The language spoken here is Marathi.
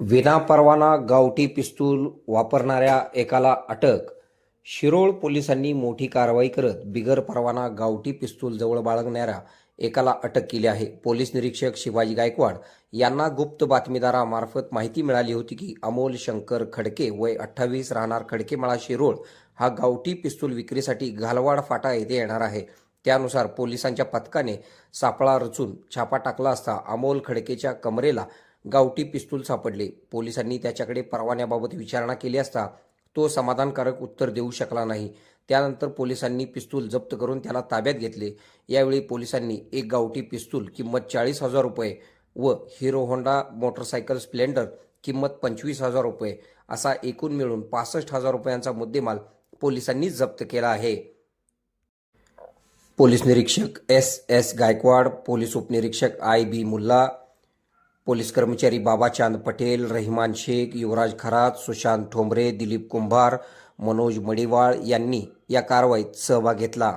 विनापरवाना गावठी पिस्तूल वापरणाऱ्या एकाला अटक. शिरोळ पोलिसांनी मोठी कारवाई करत बिगर परवाना गावठी पिस्तूल जवळ बाळगणाऱ्या एकाला अटक केली आहे. पोलीस निरीक्षक शिवाजी गायकवाड यांना गुप्त बातमीदारामार्फत माहिती मिळाली होती की अमोल शंकर खडके वय अठ्ठावीस राहणार खडकेमाळा शिरोळ हा गावठी पिस्तूल विक्रीसाठी घालवाड फाटा येथे येणार आहे. त्यानुसार पोलिसांच्या पथकाने सापळा रचून छापा टाकला असता अमोल खडकेच्या कमरेला गावठी पिस्तूल सापडले. पोलिसांनी त्याच्याकडे परवान्याबाबत विचारणा केली असता तो समाधानकारक उत्तर देऊ शकला नाही. त्यानंतर पोलिसांनी पिस्तूल जप्त करून त्याला ताब्यात घेतले. यावेळी पोलिसांनी एक गावठी पिस्तूल किंमत चाळीस हजार रुपये व हिरो होंडा मोटरसायकल स्प्लेंडर किंमत पंचवीस हजार रुपये असा एकूण मिळून पासष्ट हजार रुपयांचा मुद्देमाल पोलिसांनी जप्त केला आहे. पोलीस निरीक्षक एस एस गायकवाड पोलीस उपनिरीक्षक आय बी मुल्ला पोलीस कर्मचारी बाबाचांद पटेल रहिमान शेख युवराज खरात सुशांत ठोंबरे दिलीप कुंभार मनोज मडिवाळ यांनी या कारवाईत सहभाग घेतला.